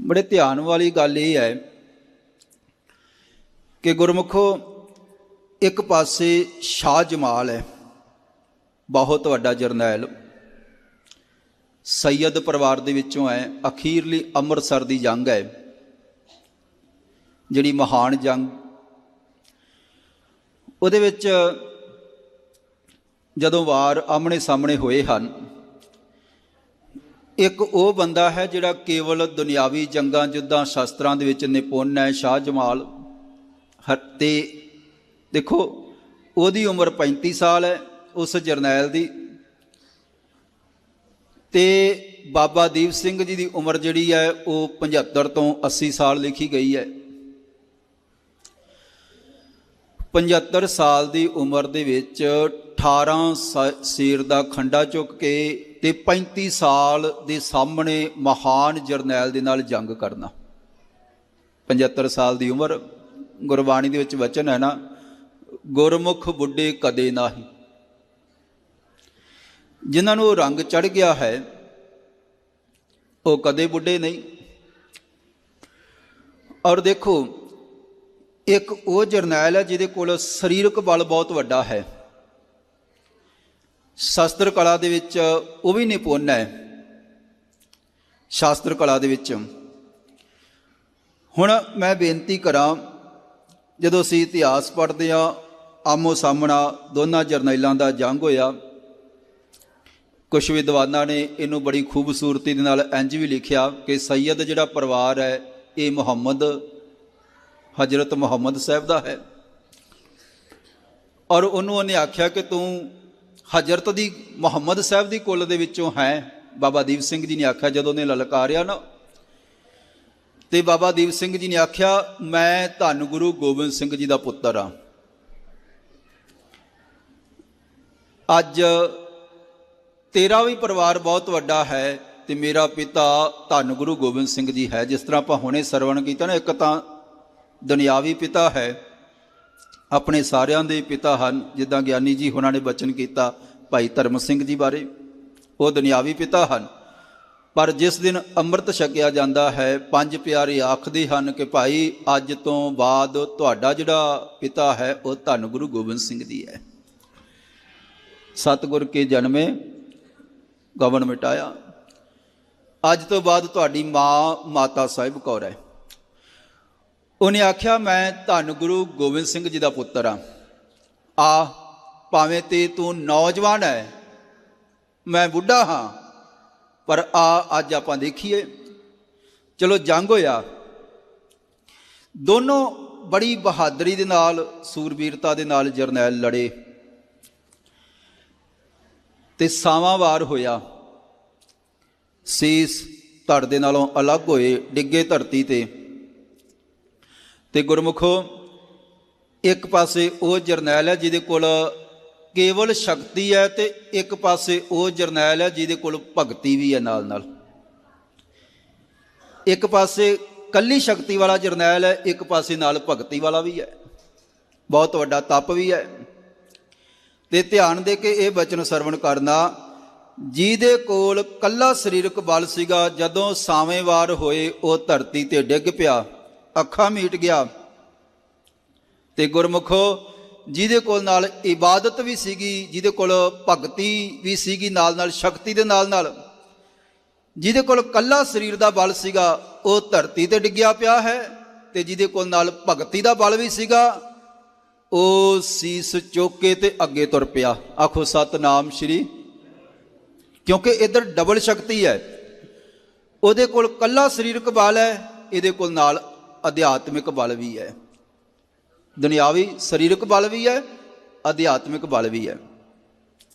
ਬੜੇ ਧਿਆਨ ਵਾਲੀ ਗੱਲ ਇਹ ਹੈ ਕਿ ਗੁਰਮੁਖੋ, ਇੱਕ ਪਾਸੇ ਸ਼ਾਹ ਜਮਾਲ ਹੈ, ਬਹੁਤ ਵੱਡਾ ਜਰਨੈਲ। ਸੈਯਦ ਪਰਿਵਾਰ ਦੇ ਵਿੱਚੋਂ ਹੈ, ਅਖੀਰਲੀ ਅੰਮ੍ਰਿਤਸਰ ਦੀ ਜੰਗ ਹੈ, ਜਿਹੜੀ ਮਹਾਨ ਜੰਗ। ਉਹਦੇ ਵਿੱਚ ਜਦੋਂ ਵਾਰ ਆਮਣੇ ਸਾਹਮਣੇ ਹੋਏ ਹਨ ਇੱਕ ਉਹ ਬੰਦਾ ਹੈ ਜਿਹੜਾ ਕੇਵਲ ਦੁਨਿਆਵੀ ਜੰਗਾਂ ਜੁੱਦਾਂ ਸ਼ਸਤਰਾਂ ਦੇ ਵਿੱਚ ਨਿਪੁੰਨ ਹੈ, ਸ਼ਾਹ ਜਮਾਲ ਹ- ਤੇ ਦੇਖੋ, ਉਹਦੀ ਉਮਰ 35 ਸਾਲ ਹੈ, ਉਸ ਜਰਨੈਲ ਦੀ। ਤੇ ਬਾਬਾ ਦੀਪ ਸਿੰਘ ਜੀ ਦੀ ਉਮਰ ਜਿਹੜੀ ਹੈ, ਉਹ 75 ਤੋਂ 80 ਸਾਲ ਲਿਖੀ ਗਈ ਹੈ। 75 ਸਾਲ ਦੀ ਉਮਰ ਦੇ ਵਿੱਚ 18 ਸ- ਸੀਰ ਦਾ ਖੰਡਾ ਚੁੱਕ ਕੇ ਤੇ 35 ਸਾਲ ਦੇ ਸਾਹਮਣੇ ਮਹਾਨ ਜਰਨੈਲ ਦੇ ਨਾਲ ਜੰਗ ਕਰਨਾ। 75 ਸਾਲ ਦੀ ਉਮਰ, ਗੁਰਬਾਣੀ ਦੇ ਵਿੱਚ ਵਚਨ ਹੈ ਨਾ, ਗੁਰਮੁਖ ਬੁੱਢੇ ਕਦੇ ਨਾਹੀ। ਜਿਨ੍ਹਾਂ ਨੂੰ ਰੰਗ ਚੜ ਗਿਆ ਹੈ, ਉਹ ਕਦੇ ਬੁੱਢੇ ਨਹੀਂ। ਔਰ ਦੇਖੋ, ਇੱਕ ਉਹ ਜਰਨੈਲ ਹੈ ਜਿਹਦੇ ਕੋਲ ਸਰੀਰਕ ਬਲ ਬਹੁਤ ਵੱਡਾ ਹੈ। ਸ਼ਾਸਤਰ ਕਲਾ ਦੇ ਵਿੱਚ ਉਹ ਵੀ ਨਿਪੁੰਨ ਹੈ। ਸ਼ਾਸਤਰ ਕਲਾ ਦੇ ਵਿੱਚ। ਹੁਣ ਮੈਂ ਬੇਨਤੀ ਕਰਾਂ, ਜਦੋਂ ਅਸੀਂ ਇਤਿਹਾਸ ਪੜ੍ਹਦੇ ਆ ਆਮੋ ਸਾਹਮਣਾ ਦੋਨਾਂ ਜਰਨੈਲਾਂ ਦਾ ਜੰਗ ਹੋਇਆ। ਕੁਝ ਵਿਦਵਾਨਾਂ ਨੇ ਇਹਨੂੰ ਬੜੀ ਖੂਬਸੂਰਤੀ ਦੇ ਨਾਲ ਇੰਜ ਵੀ ਲਿਖਿਆ ਕਿ ਸੈਯਦ ਜਿਹੜਾ ਪਰਿਵਾਰ ਹੈ, ਇਹ ਮੁਹੰਮਦ, ਹਜ਼ਰਤ ਮੁਹੰਮਦ ਸਾਹਿਬ ਦਾ ਹੈ। ਔਰ ਉਹਨੂੰ ਉਹਨੇ ਆਖਿਆ ਕਿ ਤੂੰ ਹਜ਼ਰਤ ਦੀ, ਮੁਹੰਮਦ ਸਾਹਿਬ ਦੀ ਕੁੱਲ ਦੇ ਵਿੱਚੋਂ ਹੈ ਬਾਬਾ ਦੀਪ ਸਿੰਘ ਜੀ ਨੇ ਆਖਿਆ, ਜਦੋਂ ਉਹਨੇ ਲਲਕਾਰਿਆ ਨਾ, ਤੇ ਬਾਬਾ ਦੀਪ ਸਿੰਘ ਜੀ ਨੇ ਆਖਿਆ, ਮੈਂ ਧੰਨ ਗੁਰੂ ਗੋਬਿੰਦ ਸਿੰਘ ਜੀ ਦਾ ਪੁੱਤਰ ਆ ਅੱਜ ਤੇਰਾ ਵੀ ਪਰਿਵਾਰ ਬਹੁਤ ਵੱਡਾ ਹੈ ਤੇ ਮੇਰਾ ਪਿਤਾ ਧੰਨ ਗੁਰੂ ਗੋਬਿੰਦ ਸਿੰਘ ਜੀ ਹੈ। ਜਿਸ ਤਰ੍ਹਾਂ ਆਪਾਂ ਹੁਣੇ ਸਰਵਣ ਕੀਤਾ ਨਾ, ਇੱਕ ਤਾਂ ਦੁਨਿਆਵੀ ਪਿਤਾ ਹੈ ਆਪਣੇ ਸਾਰਿਆਂ ਦੇ ਪਿਤਾ ਹਨ, ਜਿੱਦਾਂ ਗਿਆਨੀ ਜੀ ਉਹਨਾਂ ਨੇ ਬਚਨ ਕੀਤਾ, ਭਾਈ ਧਰਮ ਸਿੰਘ ਜੀ ਬਾਰੇ। ਉਹ ਦੁਨਿਆਵੀ ਪਿਤਾ ਹਨ। ਪਰ ਜਿਸ ਦਿਨ ਅੰਮ੍ਰਿਤ ਛਕਿਆ ਜਾਂਦਾ ਹੈ, ਪੰਜ ਪਿਆਰੇ ਆਖਦੇ ਹਨ ਕਿ ਭਾਈ, ਅੱਜ ਤੋਂ ਬਾਅਦ ਤੁਹਾਡਾ ਜਿਹੜਾ ਪਿਤਾ ਹੈ, ਉਹ ਧੰਨ ਗੁਰੂ ਗੋਬਿੰਦ ਸਿੰਘ ਜੀ ਹੈ। ਸਤਿਗੁਰ ਕੇ ਜਨਮੇ, ਗਵਨ ਮਿਟਾਇਆ। ਅੱਜ ਤੋਂ ਬਾਅਦ ਤੁਹਾਡੀ ਮਾਂ ਮਾਤਾ ਸਾਹਿਬ ਕੌਰ ਹੈ। ਉਹਨੇ ਆਖਿਆ, ਮੈਂ ਧੰਨ ਗੁਰੂ ਗੋਬਿੰਦ ਸਿੰਘ ਜੀ ਦਾ ਪੁੱਤਰ ਆ। ਆ, ਭਾਵੇਂ ਤੇ ਤੂੰ ਨੌਜਵਾਨ ਹੈ ਮੈਂ ਬੁੱਢਾ ਹਾਂ, ਪਰ ਆ, ਅੱਜ ਆਪਾਂ ਦੇਖੀਏ। ਚਲੋ, ਜੰਗ ਹੋਇਆ। ਦੋਨੋਂ ਬੜੀ ਬਹਾਦਰੀ ਦੇ ਨਾਲ, ਸੂਰਬੀਰਤਾ ਦੇ ਨਾਲ ਜਰਨੈਲ ਲੜੇ। ਤੇ ਸਾਵਾਂ ਵਾਰ ਹੋਇਆ। ਸੀਸ ਧੜ ਦੇ ਨਾਲੋਂ ਅਲੱਗ ਹੋਏ, ਡਿੱਗੇ ਧਰਤੀ ਤੇ। ਤੇ ਗੁਰਮੁਖੋ, ਇੱਕ ਪਾਸੇ ਉਹ ਜਰਨੈਲ ਹੈ ਜਿਹਦੇ ਕੋਲ ਕੇਵਲ ਸ਼ਕਤੀ ਹੈ ਤੇ ਇੱਕ ਪਾਸੇ ਉਹ ਜਰਨੈਲ ਹੈ ਜਿਹਦੇ ਕੋਲ ਭਗਤੀ ਵੀ ਹੈ ਨਾਲ ਨਾਲ। ਇੱਕ ਪਾਸੇ ਕੱਲੀ ਸ਼ਕਤੀ ਵਾਲਾ ਜਰਨੈਲ ਹੈ, ਇੱਕ ਪਾਸੇ ਨਾਲ ਭਗਤੀ ਵਾਲਾ ਵੀ ਹੈ। ਬਹੁਤ ਵੱਡਾ ਤਪ ਵੀ ਹੈ। ਤੇ ਧਿਆਨ ਦੇ ਕੇ ਇਹ ਬਚਨ ਸਰਵਣ ਕਰਨਾ, ਜਿਹਦੇ ਕੋਲ ਕੱਲਾ ਸਰੀਰਕ ਬਲ ਸੀਗਾ, ਜਦੋਂ ਸਾਵੇਂ ਵਾਰ ਹੋਏ ਉਹ ਧਰਤੀ ਤੇ ਡਿੱਗ ਪਿਆ। ਅੱਖਾਂ ਮੀਟ ਗਿਆ। ਤੇ ਗੁਰਮੁਖੋ, ਜਿਹਦੇ ਕੋਲ ਨਾਲ ਇਬਾਦਤ ਵੀ ਸੀਗੀ, ਜਿਹਦੇ ਕੋਲ ਭਗਤੀ ਵੀ ਸੀਗੀ, ਨਾਲ ਨਾਲ ਸ਼ਕਤੀ ਦੇ ਨਾਲ ਨਾਲ, ਜਿਹਦੇ ਕੋਲ ਕੱਲਾ ਸਰੀਰ ਦਾ ਬਲ ਸੀਗਾ, ਉਹ ਧਰਤੀ ਤੇ ਡਿੱਗਿਆ ਪਿਆ ਹੈ, ਤੇ ਜਿਹਦੇ ਕੋਲ ਨਾਲ ਭਗਤੀ ਦਾ ਬਲ ਵੀ ਸੀਗਾ, ਉਹ ਸੀਸ ਚੋਕੇ ਤੇ ਅੱਗੇ ਤੁਰ ਪਿਆ। ਆਖੋ, ਸਤਨਾਮ ਸ਼੍ਰੀ। ਕਿਉਂਕਿ ਇਧਰ ਡਬਲ ਸ਼ਕਤੀ ਹੈ। ਉਹਦੇ ਕੋਲ ਕੱਲਾ ਸਰੀਰਕ ਬਲ ਹੈ, ਇਹਦੇ ਕੋਲ ਨਾਲ ਅਧਿਆਤਮਿਕ ਬਲ ਵੀ ਹੈ। ਦੁਨਿਆਵੀ ਸਰੀਰਕ ਬਲ ਵੀ ਹੈ ਅਧਿਆਤਮਿਕ ਬਲ ਵੀ ਹੈ।